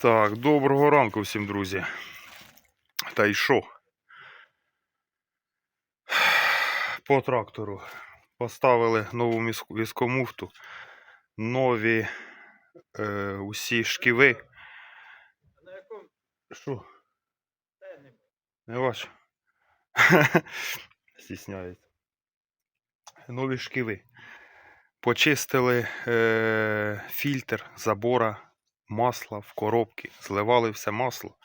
Так, доброго ранку всім, друзі. Та й що? По трактору поставили нову віскомуфту, нові е, усі шківи. На якому Що? Не ваш? Стісняється. Нові шківи. Почистили е, фільтр забора масла в коробки, зливали все масло.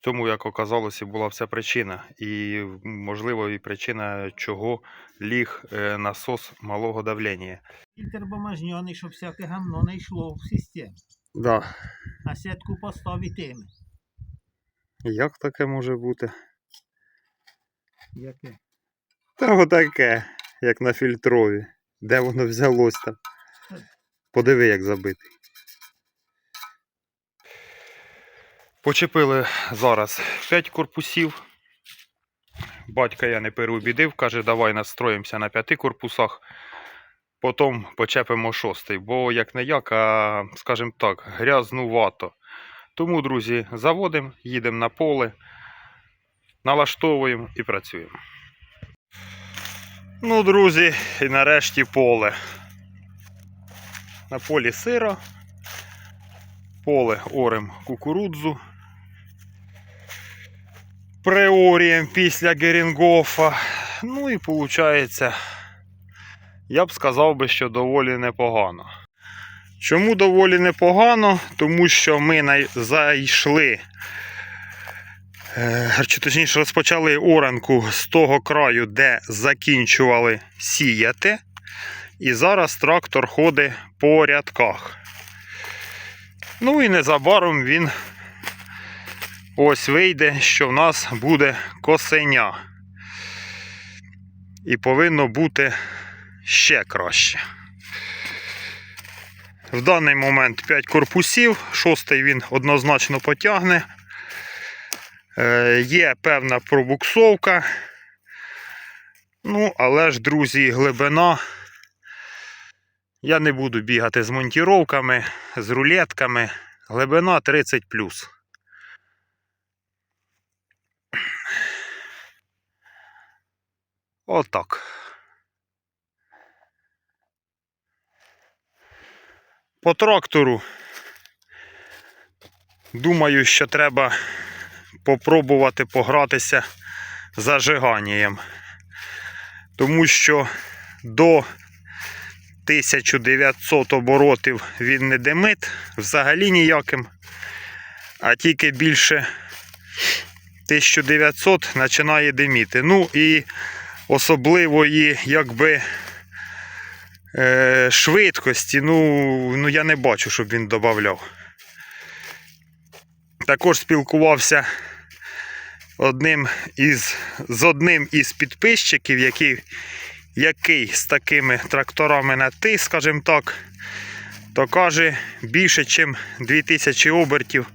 В цьому, як оказалося, була вся причина. І, можливо, і причина, чого ліг е, насос малого давлення. Фільтр бумажняний, щоб всяке гамно не йшло в систему. Да. А сітку поставити. Як таке може бути? Яке? Та отаке, як на фільтрові. Де воно взялось там? Подиви, як забитий. Почепили зараз 5 корпусів. Батька я не переубідив, каже, давай настроїмося на п'яти корпусах. Потім почепимо шостий, бо як не як, а скажімо так, грязнувато. Тому, друзі, заводимо, їдемо на поле, налаштовуємо і працюємо. Ну, друзі, і нарешті поле. На полі сира. Поле орем кукурудзу. Преорієм після Герінгофа. Ну і виходить, я б сказав би, що доволі непогано. Чому доволі непогано? Тому що ми зайшли, е, чи точніше розпочали оранку з того краю, де закінчували сіяти. І зараз трактор ходить по рядках. Ну і незабаром він ось вийде, що в нас буде косеня. І повинно бути ще краще. В даний момент 5 корпусів, шостий він однозначно потягне. Е, є певна пробуксовка. Ну, але ж, друзі, глибина. Я не буду бігати з монтіровками, з рулетками. Глибина 30 Отак. По трактору. Думаю, що треба попробувати погратися зажиганням. Тому що до 1900 оборотів він не димить взагалі ніяким. А тільки більше 1900 починає диміти. Ну і особливої, якби. Е, швидкості, ну, ну я не бачу, щоб він додавав. Також спілкувався одним із, з одним із підписчиків, який, який з такими тракторами на ти, скажімо так, то каже, більше, ніж 2000 обертів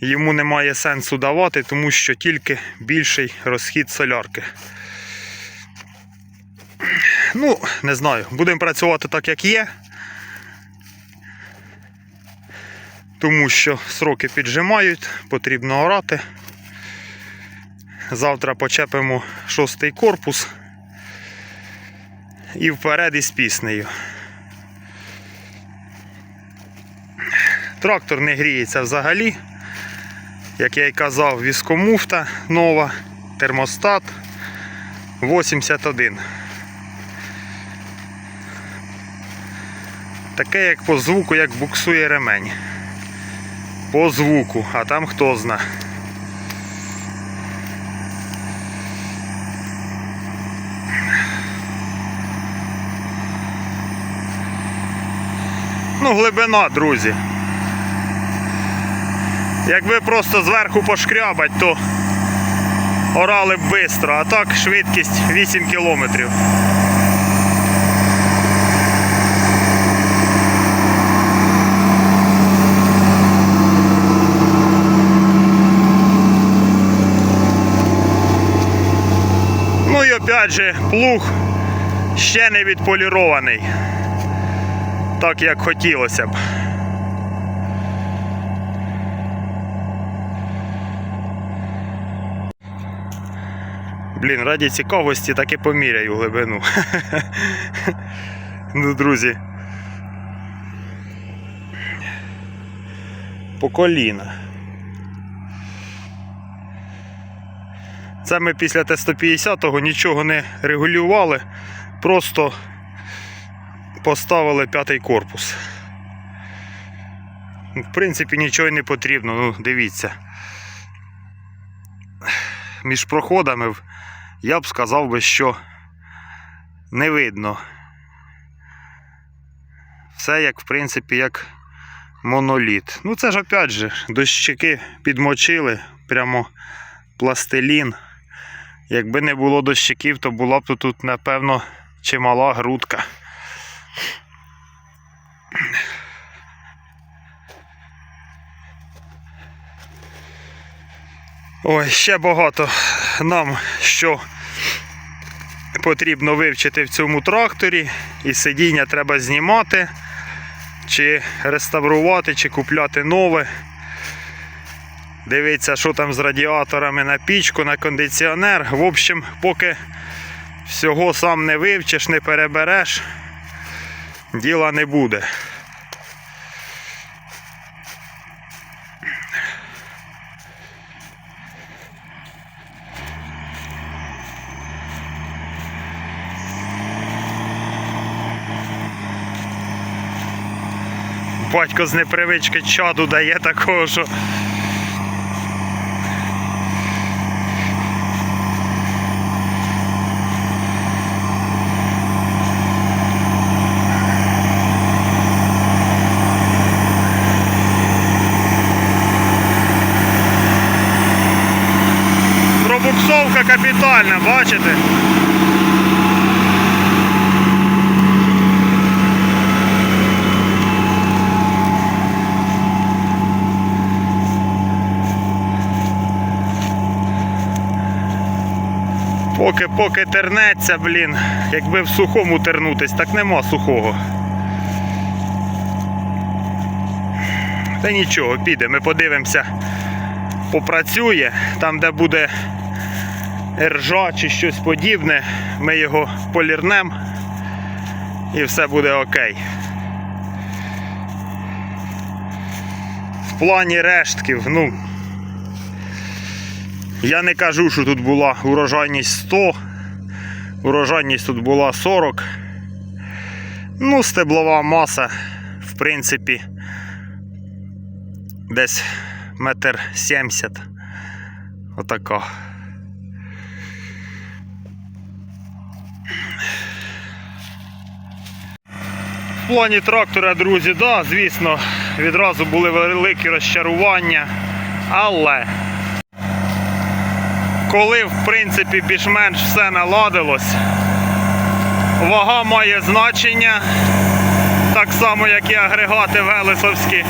йому немає сенсу давати, тому що тільки більший розхід солярки. Ну, не знаю, будемо працювати так, як є. Тому що сроки піджимають, потрібно орати. Завтра почепимо шостий корпус і вперед із піснею. Трактор не гріється взагалі. Як я й казав, віскомуфта нова, термостат 81. Таке як по звуку, як буксує ремень. По звуку, а там хто зна. Ну, глибина, друзі. Якби просто зверху пошкрябать, то орали б швидко, а так швидкість 8 кілометрів. адже плуг ще не відполірований, так як хотілося б. Блін, раді цікавості так і поміряю глибину. ну, друзі. По коліна. Це ми після Т-150 нічого не регулювали, просто поставили п'ятий корпус. В принципі, нічого не потрібно, ну дивіться. Між проходами я б сказав би, що не видно. Все як, в принципі, як моноліт. Ну це ж опять же, дощики підмочили, прямо пластилін. Якби не було дощиків, то була б тут, напевно, чимала грудка. Ой, ще багато нам що потрібно вивчити в цьому тракторі. І сидіння треба знімати, чи реставрувати, чи купляти нове. Дивіться, що там з радіаторами на пічку, на кондиціонер. В общем, поки всього сам не вивчиш, не перебереш, діла не буде. Батько з непривички чаду дає такого, що. Пробуксовка капітальна, бачите? Поки поки тернеться, блін. Якби в сухому тернутись, так нема сухого. Та нічого, піде, ми подивимося, попрацює. Там, де буде ржа чи щось подібне, ми його полірнемо і все буде окей. В плані рештків, ну. Я не кажу, що тут була урожайність 100, урожайність тут була 40. Ну, стеблова маса, в принципі, десь метр сімдесят. Отака. В плані трактора, друзі, да, звісно, відразу були великі розчарування, але коли в принципі більш-менш все наладилось, вага має значення, так само як і агрегати велесовські.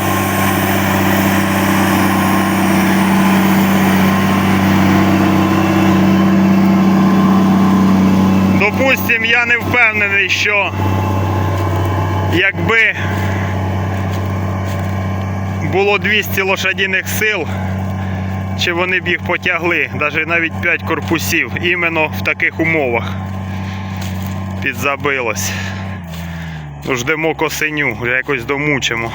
Допустим, я не впевнений, що якби було 200 лошадіних сил, чи вони б їх потягли, навіть навіть 5 корпусів, іменно в таких умовах підзабилось. Ждемо косиню, вже якось домучимо.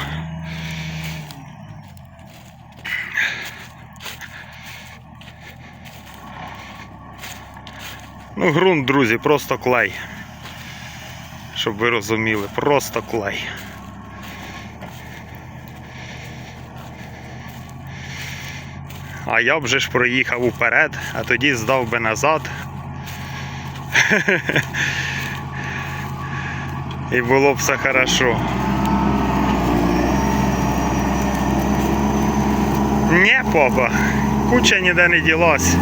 Ну, ґрунт, друзі, просто клей. Щоб ви розуміли, просто клей. А я б же ж проїхав уперед, а тоді здав би назад. І було б все хорошо. Ні, папа, куча ніде не ділась.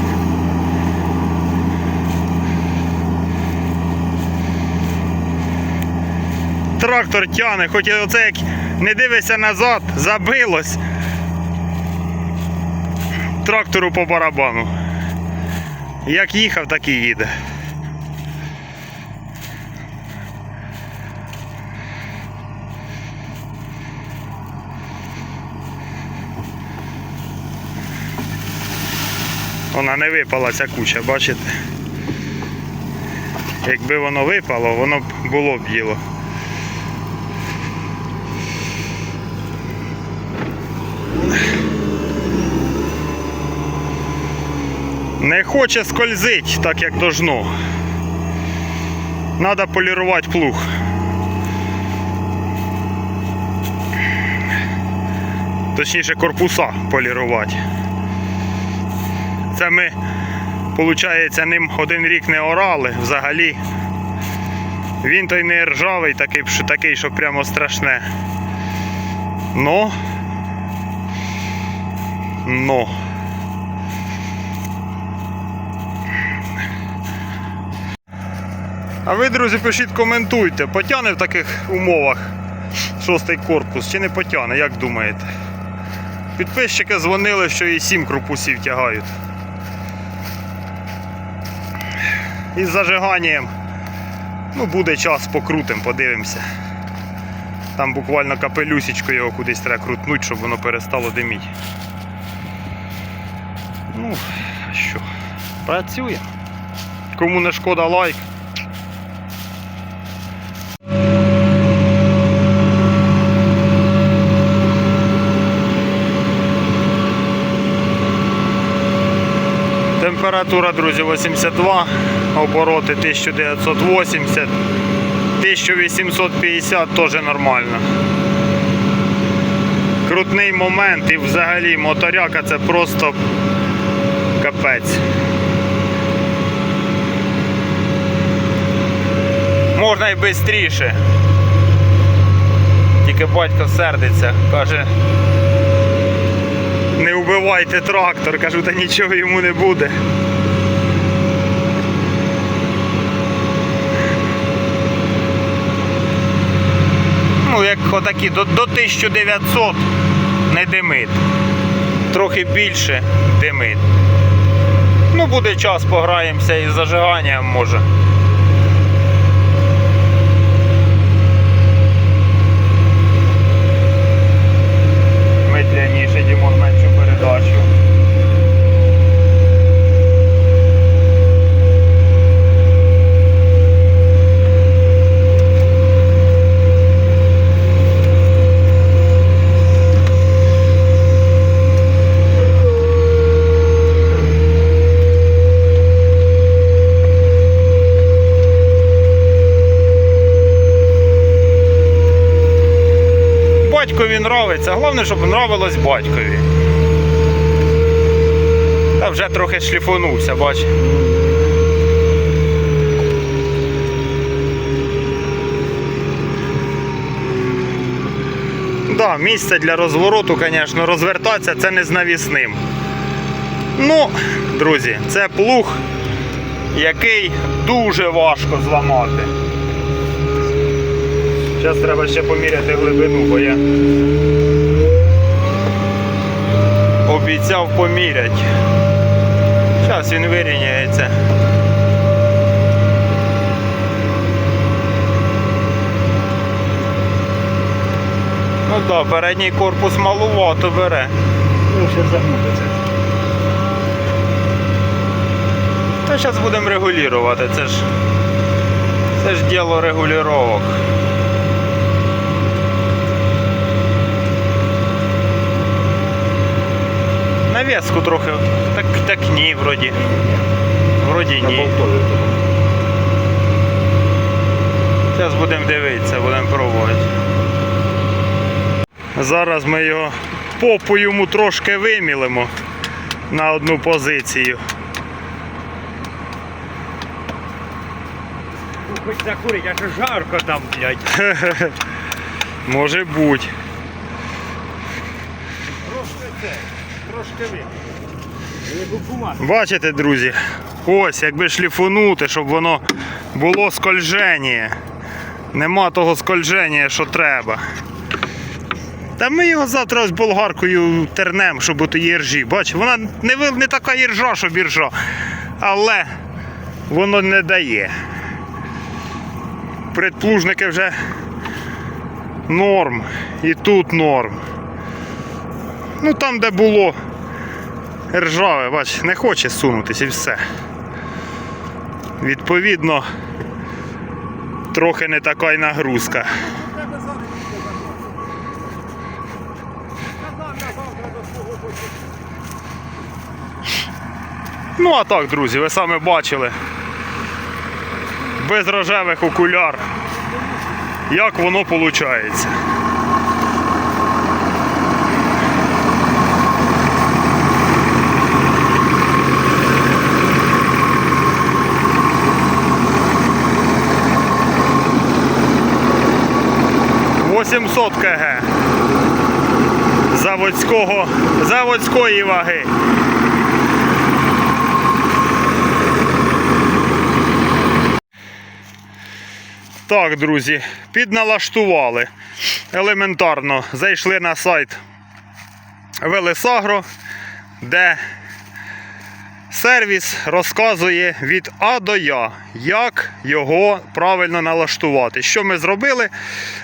Трактор тяне, хоч і оце як не дивишся назад, забилось. Трактору по барабану. Як їхав, так і їде. Вона не випала ця куча, бачите? Якби воно випало, воно б було б діло. Не хоче скользить так, як должно. Надо полірувати плуг. Точніше, корпуса полірувати. Це ми, виходить, ним один рік не орали взагалі. Він той не ржавий, такий, що прямо страшне. Но. Но. А ви, друзі, пишіть, коментуйте, потягне в таких умовах шостий корпус чи не потягне, як думаєте? Підписчики дзвонили, що і сім корпусів тягають. Із зажиганням. Ну, буде час, покрутим, подивимося. Там буквально капелюсечко його кудись треба крутнути, щоб воно перестало диміти. Ну, що? Працює. Кому не шкода лайк. Температура, друзі, 82, обороти 1980, 1850 теж нормально. Крутний момент і взагалі моторяка це просто капець. Можна і швидше. Тільки батько сердиться, каже, не вбивайте трактор, кажу, та нічого йому не буде. Ну, як отакі, до, до 1900 не димить. Трохи більше димить. Ну, буде час, пограємося із зажиганням може. Головне, щоб нравилось батькові. Та вже трохи шліфонувся, бач. Да, місце для розвороту, звісно, розвертатися це не з навісним. Ну, друзі, це плуг, який дуже важко зламати. Зараз треба ще поміряти глибину, бо я обіцяв поміряти. Зараз він вирівняється. Ну так, да, передній корпус малувато бере. Ну, ще загнутися. Та зараз будемо регулювати, це ж. Це ж діло регулювання. Навіску трохи. Так, так ні, вроді. Вроді ні. Зараз будемо дивитися, будемо пробувати. Зараз ми його попу йому трошки вимілимо на одну позицію. Хоч закурить, аж жарко там, блядь. Може бути. Трошки це, трошки ви. Бачите, друзі? Ось, якби шліфунути, щоб воно було скольження. Нема того скольження, що треба. Та ми його завтра з болгаркою тернем, щоб ото іржі. Бач, вона не, не така іржа, щоб іржа. Але воно не дає. Предплужники вже норм. І тут норм. Ну там, де було ржаве, бач, не хоче сунутися і все. Відповідно, трохи не така й нагрузка. Ну а так, друзі, ви самі бачили. Без рожевих окуляр. Як воно виходить. Восімсот кг заводського, заводської ваги. Так, друзі, підналаштували. Елементарно зайшли на сайт Велесагро, де сервіс розказує від А до Я, як його правильно налаштувати. Що ми зробили?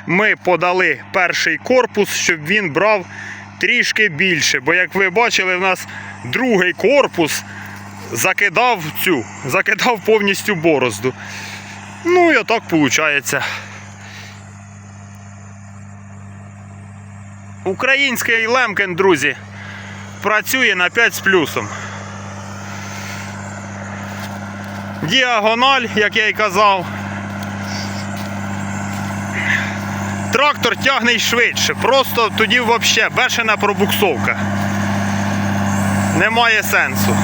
Ми подали перший корпус, щоб він брав трішки більше. Бо, як ви бачили, в нас другий корпус закидав цю, закидав повністю борозду. Ну і отак виходить. Український лемкен, друзі, працює на 5 з плюсом. Діагональ, як я й казав. Трактор тягне й швидше. Просто тоді взагалі бешена пробуксовка. Немає сенсу.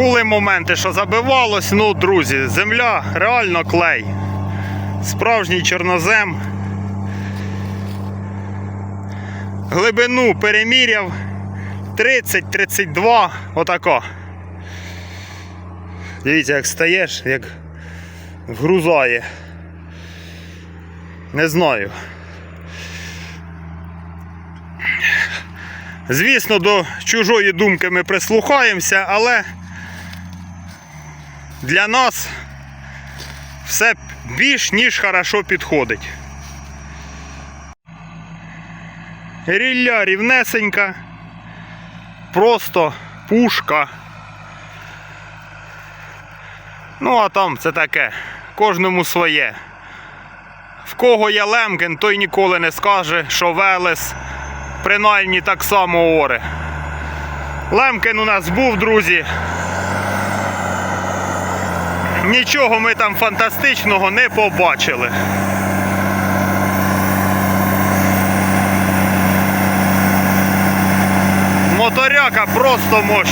Були моменти, що забивалось, ну, друзі, земля реально клей. Справжній чорнозем. Глибину переміряв 30-32, отако. Дивіться, як стаєш, як вгрузає. Не знаю. Звісно, до чужої думки ми прислухаємося, але для нас все більш ніж хорошо підходить. Рілля рівнесенька, просто пушка. Ну, а там це таке, кожному своє. В кого є лемкен, той ніколи не скаже, що Велес принаймні так само оре. Лемкен у нас був, друзі. Нічого ми там фантастичного не побачили. Моторяка просто мощ.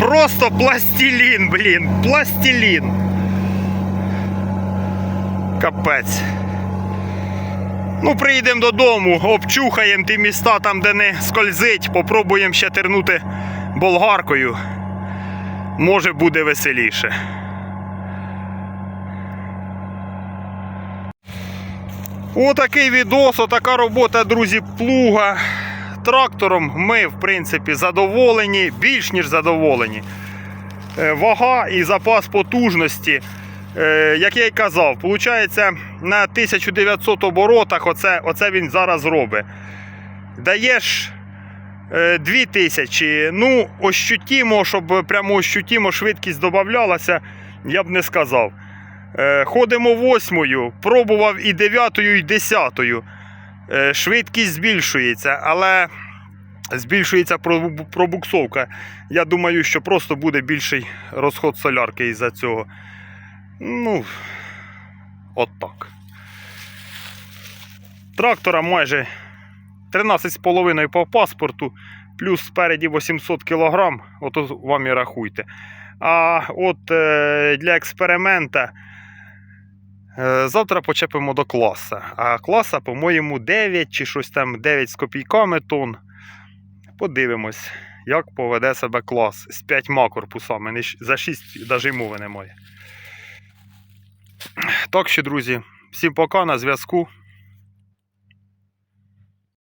Просто пластилін, блін, пластилін. Капець. Ну, приїдемо додому, обчухаємо ті міста там, де не скользить, попробуємо ще тернути болгаркою. Може буде веселіше. Отакий відос, отака робота, друзі, плуга. Трактором ми, в принципі, задоволені, більш ніж задоволені. Е, Вага і запас потужності як я й казав, виходить, на 1900 оборотах оце, оце він зараз робить. Даєш е, 2000, ну, ощутімо, щоб прямо ощутімо швидкість додавалася, я б не сказав. Е, ходимо восьмою, пробував і дев'ятою, і десятою. Е, швидкість збільшується, але збільшується пробуксовка. Я думаю, що просто буде більший розход солярки із-за цього. Ну, от так. Трактора майже 13,5 по паспорту, плюс спереді 800 кг, от вам і рахуйте. А от е, для експеримента е, завтра почепимо до класа. А класа, по-моєму, 9 чи щось там 9 з копійками тонн. Подивимось, як поведе себе клас з 5 корпусами. За 6 навіть мови немає. Так що, друзі, всім пока на зв'язку.